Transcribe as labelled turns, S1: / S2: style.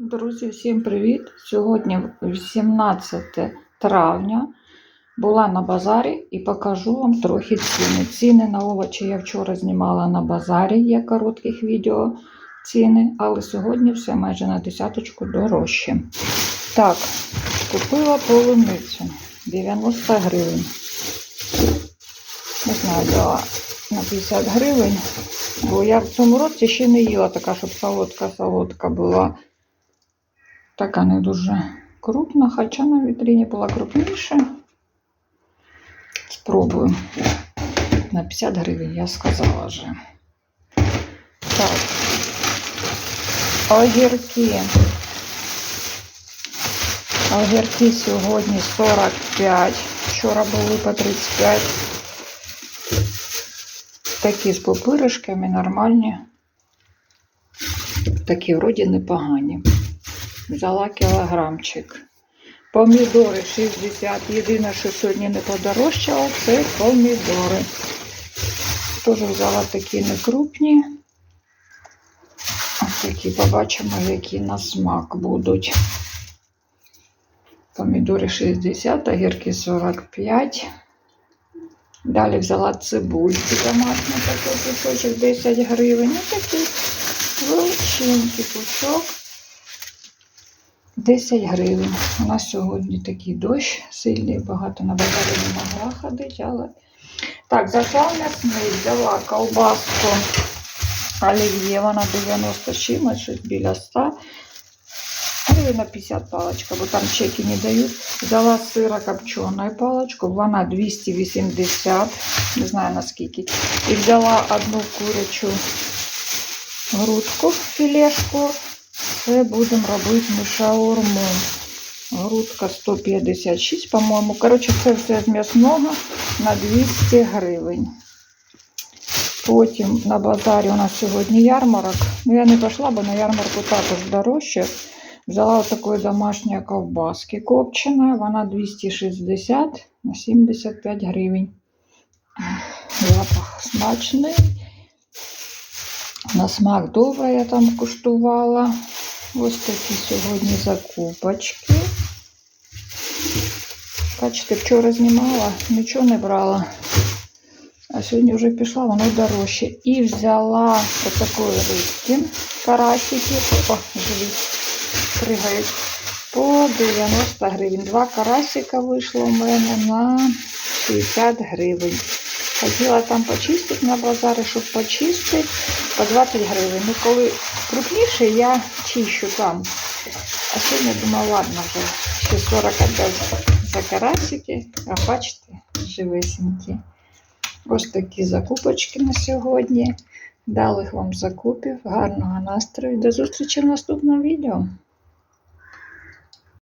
S1: Друзі, всім привіт! Сьогодні 18 травня. Була на базарі і покажу вам трохи ціни. Ціни на овочі я вчора знімала на базарі, є коротких відео ціни, але сьогодні все майже на десяточку дорожче. Так, купила полуницю 90 гривень. Не знаю, дала на 50 гривень. Бо я в цьому році ще не їла така, щоб солодка-солодка була. Така не дуже крупна, хоча на вітріні була крупніша. Спробую. На 50 гривень, я сказала вже. Так. Огірки. Огірки сьогодні 45. Вчора були по 35. Такі з попиришками нормальні. Такі вроді непогані. Взяла кілограмчик. Помідори 60. Єдине, що сьогодні не подорожчало, це помідори. Теж взяла такі некрупні. Ось такі побачимо, які на смак будуть. Помідори 60, огірки 45. Далі взяла цибульки домашні, такий кусочок 10 гривень. Ось такий величенький пучок. 10 гривень. У нас сьогодні такий дощ сильний, багато на базарі не могла ходити, але. Так, зайшла в взяла ковбаску олів'є, вона 90 з чимось, щось біля 100. Гривень на 50 паличка, бо там чеки не дають. Взяла сира копченую паличку, вона 280, не знаю наскільки. І взяла одну курячу грудку, філешку. Це будемо робити ми шаурму. Грудка 156, по-моєму. Коротше, це все з м'ясного на 200 гривень. Потім на базарі у нас сьогодні ярмарок. Ну, я не пішла, бо на ярмарку також дорожче. Взяла такої домашньої ковбаски копченої. Вона 260 на 75 гривень. Запах смачний. На смак добре я там куштувала. Ось такі сьогодні закупочки. Бачите, вчора знімала, нічого не брала. А сьогодні вже пішла, воно дорожче. І взяла отакої рибки, карасики. О, живі, пригають. По 90 гривень. Два карасика вийшло у мене на 60 гривень. Хотіла там почистити на базарі, щоб почистити по 20 гривень. Ну, коли крупніше, я чищу там. А сьогодні думаю, ладно, вже ще 40 отдав за карасики. А бачите, живесенькі. Ось такі закупочки на сьогодні. Дали вам закупів. Гарного настрою. До зустрічі в наступному відео.